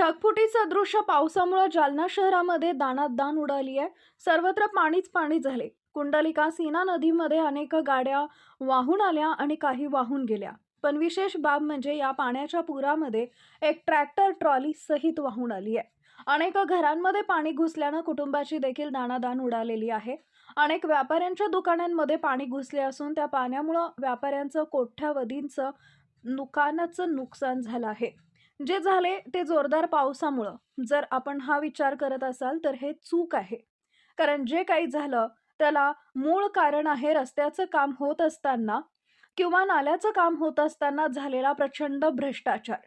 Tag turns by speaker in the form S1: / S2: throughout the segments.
S1: ढगफुटीचं दृश्य पावसामुळे जालना शहरामध्ये दाणात दाण उडाली आहे. सर्वत्र पाणीच पाणी झाले. कुंडलिका सीना नदीमध्ये अनेक गाड्या वाहून आल्या आणि काही वाहून गेल्या. पण विशेष बाब म्हणजे या पाण्याच्या पुरामध्ये एक ट्रॅक्टर ट्रॉली सहित वाहून आली आहे. अनेक घरांमध्ये पाणी घुसल्यानं कुटुंबाची देखील दाणादाण उडालेली आहे. अनेक व्यापाऱ्यांच्या दुकानांमध्ये पाणी घुसले असून त्या पाण्यामुळं व्यापाऱ्यांचं कोठ्यावधींचं दुकानाचं नुकसान झालं आहे. जे झाले ते जोरदार पावसामुळं. जर आपण हा विचार करत असाल तर हे चूक आहे. कारण जे काही झालं त्याला मूळ कारण आहे रस्त्याचं काम होत असताना किंवा नाल्याचं काम होत असताना झालेला प्रचंड भ्रष्टाचार.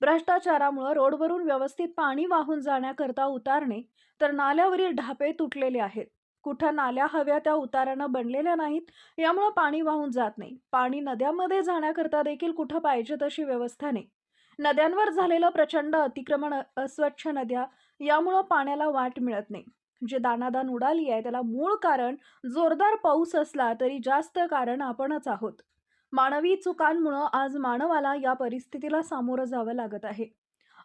S1: भ्रष्टाचारामुळं रोडवरून व्यवस्थित पाणी वाहून जाण्याकरता उतारणे तर नाल्यावरील ढापे तुटलेले आहेत. कुठं नाल्या हव्या त्या उतारानं बनलेल्या नाहीत यामुळं पाणी वाहून जात नाही. पाणी नद्यामध्ये जाण्याकरता देखील कुठं पाहिजे तशी व्यवस्था नाही. नद्यांवर झालेलं प्रचंड अतिक्रमण अस्वच्छ नद्या यामुळं पाण्याला वाट मिळत नाही. जे दानादान उडाली आहे त्याला मूळ कारण जोरदार पाऊस असला तरी जास्त कारण आपणच आहोत. मानवी चुकांमुळं आज मानवाला या परिस्थितीला सामोरं जावं लागत आहे.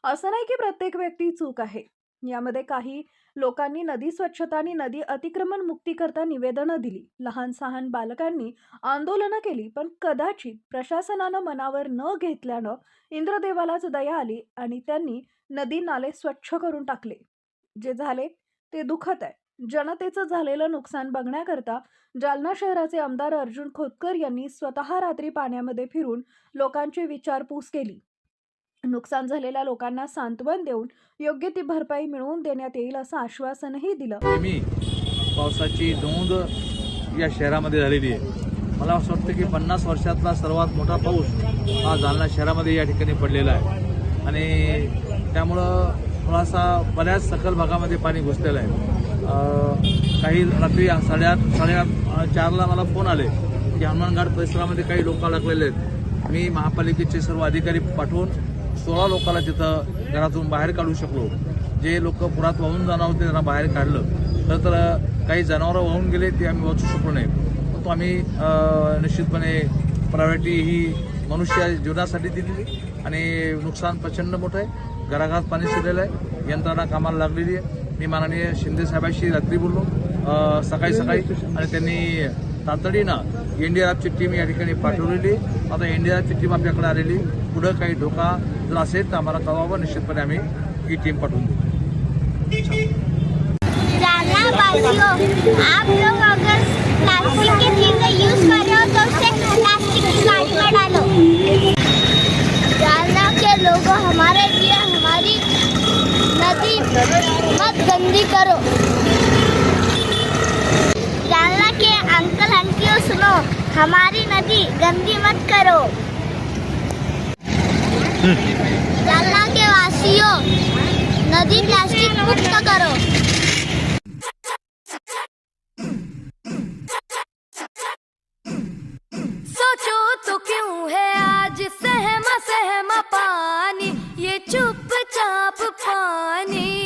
S1: असं नाही की प्रत्येक व्यक्ती चूक आहे. यामध्ये काही लोकांनी नदी स्वच्छता आणि नदी अतिक्रमण मुक्तीकरता निवेदनं दिली. लहान सहान बालकांनी आंदोलनं केली पण कदाचित प्रशासनानं मनावर न घेतल्यानं इंद्रदेवालाच दया आली आणि त्यांनी नदी नाले स्वच्छ करून टाकले. जे झाले ते दुखत आहे. जनतेचं झालेलं नुकसान बघण्याकरता जालना शहराचे आमदार अर्जुन खोतकर यांनी स्वतः रात्री पाण्यामध्ये फिरून लोकांची विचारपूस केली. नुकसान झालेल्या लोकांना सांत्वन देऊन योग्य ती भरपाई मिळवून देण्यात येईल असं आश्वासनही दिलं.
S2: नेहमी पावसाची नोंद या शहरामध्ये झालेली आहे. मला असं वाटतं की पन्नास वर्षातला सर्वात मोठा पाऊस हा जालना शहरामध्ये या ठिकाणी पडलेला आहे. आणि त्यामुळं थोडासा बऱ्याच सकल भागामध्ये पाणी घुसलेलं आहे. काही रात्री साडेआठ साडेआठ चारला मला फोन आले की हनुमानघाट परिसरामध्ये काही लोक लागलेले आहेत. मी महापालिकेचे सर्व अधिकारी पाठवून सोळा लोकांना तिथं घरातून बाहेर काढू शकलो. जे लोक पुरात वाहून जाणार होते त्यांना बाहेर काढलं. खरं तर काही जनावरं वाहून गेले ते आम्ही वाचू शकलो नाही. परंतु आम्ही निश्चितपणे प्रायोरिटी ही मनुष्य जीवनासाठी दिलेली आणि नुकसान प्रचंड मोठं आहे. घराघरात पाणी शिरलेलं आहे. यंत्रणा कामाला लागलेली आहे. मी माननीय शिंदे साहेबांशी रात्री बोललो. सकाळी सकाळी. आणि त्यांनी तातडीनं एनडीआरएफची टीम या ठिकाणी पाठवलेली. आता एन डी आरची टीम आपल्याकडे आलेली. पुढं काही धोका जर असेल तर आम्हाला कळवावं निश्चितपणे आम्ही ही टीम पाठवून देऊ.
S3: तो हमारे लिए हमारी नदी मत गंदी करो। जालना के अंकल आंटियों सुनो, हमारी नदी गंदी मत करो। के वासियों, नदी प्लास्टिक मुक्त करो।
S4: सोचो तो क्यों है आज सहमा सहमा पानी, ये चुप चाप पानी।